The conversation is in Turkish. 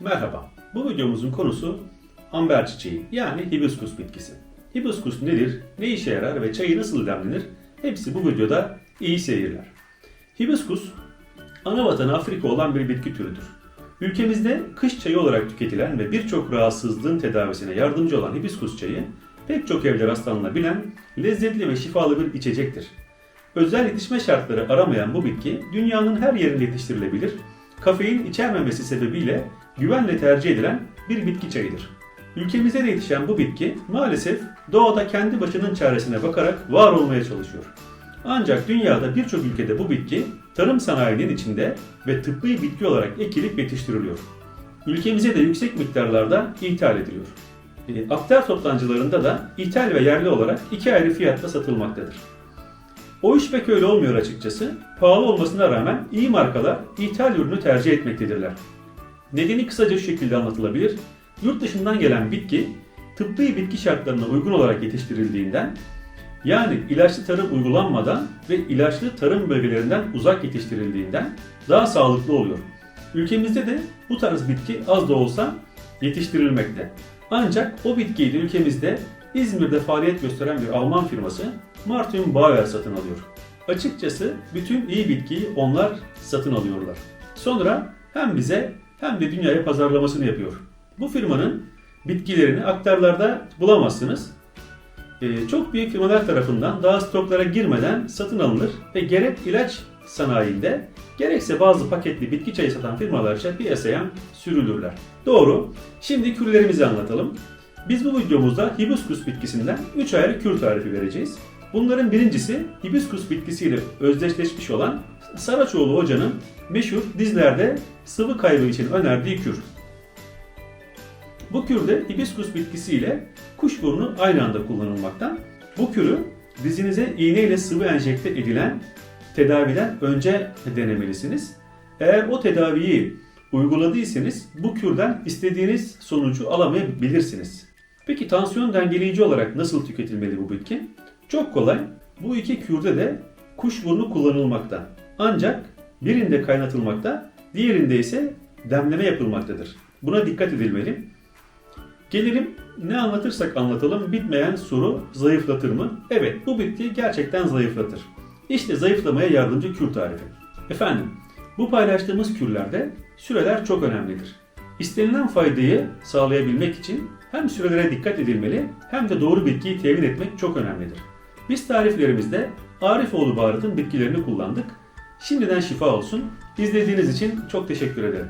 Merhaba. Bu videomuzun konusu amber çiçeği yani hibiskus bitkisi. Hibiskus nedir, ne işe yarar ve çayı nasıl demlenir? Hepsi bu videoda iyi seyirler. Hibiskus ana vatanı Afrika olan bir bitki türüdür. Ülkemizde kış çayı olarak tüketilen ve birçok rahatsızlığın tedavisine yardımcı olan hibiskus çayı pek çok evde rastlanılabilen lezzetli ve şifalı bir içecektir. Özel yetişme şartları aramayan bu bitki dünyanın her yerinde yetiştirilebilir, kafein içermemesi sebebiyle güvenle tercih edilen bir bitki çayıdır. Ülkemizde de yetişen bu bitki maalesef doğada kendi başının çaresine bakarak var olmaya çalışıyor. Ancak dünyada birçok ülkede bu bitki tarım sanayinin içinde ve tıbbi bitki olarak ekilip yetiştiriliyor. Ülkemize de yüksek miktarlarda ithal ediliyor. E, Aktar toptancılarında da ithal ve yerli olarak iki ayrı fiyatta satılmaktadır. O iş pek öyle olmuyor açıkçası. Pahalı olmasına rağmen iyi markalar ithal ürünü tercih etmektedirler. Nedeni kısaca şu şekilde anlatılabilir. Yurt dışından gelen bitki tıbbi bitki şartlarına uygun olarak yetiştirildiğinden yani ilaçlı tarım uygulanmadan ve ilaçlı tarım bölgelerinden uzak yetiştirildiğinden daha sağlıklı oluyor. Ülkemizde de bu tarz bitki az da olsa yetiştirilmekte. Ancak o bitkiyi de ülkemizde İzmir'de faaliyet gösteren bir Alman firması Martin Bauer satın alıyor. Açıkçası bütün iyi bitkiyi onlar satın alıyorlar. Sonra hem bize hem de dünyaya pazarlamasını yapıyor. Bu firmanın bitkilerini aktarlarda bulamazsınız. Ee, çok büyük firmalar tarafından daha stoklara girmeden satın alınır ve gerek ilaç sanayinde gerekse bazı paketli bitki çayı satan firmalarca piyasaya sürülürler. Doğru. Şimdi kürlerimizi anlatalım. Biz bu videomuzda hibiskus bitkisinden 3 ayrı kür tarifi vereceğiz. Bunların birincisi hibiskus bitkisiyle özdeşleşmiş olan Saraçoğlu hocanın meşhur dizlerde sıvı kaybı için önerdiği kür. Bu kürde hibiskus bitkisiyle kuşburnu aynı anda kullanılmaktan. Bu kürü dizinize iğne ile sıvı enjekte edilen tedaviden önce denemelisiniz. Eğer o tedaviyi uyguladıysanız bu kürden istediğiniz sonucu alamayabilirsiniz. Peki tansiyon dengeleyici olarak nasıl tüketilmeli bu bitki? Çok kolay. Bu iki kürde de kuşburnu kullanılmakta. Ancak birinde kaynatılmakta, diğerinde ise demleme yapılmaktadır. Buna dikkat edilmeli. Gelelim ne anlatırsak anlatalım bitmeyen soru zayıflatır mı? Evet bu bitki gerçekten zayıflatır. İşte zayıflamaya yardımcı kür tarifi. Efendim bu paylaştığımız kürlerde süreler çok önemlidir. İstenilen faydayı sağlayabilmek için hem sürelere dikkat edilmeli hem de doğru bitkiyi temin etmek çok önemlidir. Biz tariflerimizde Arifoğlu baharatın bitkilerini kullandık. Şimdiden şifa olsun. İzlediğiniz için çok teşekkür ederim.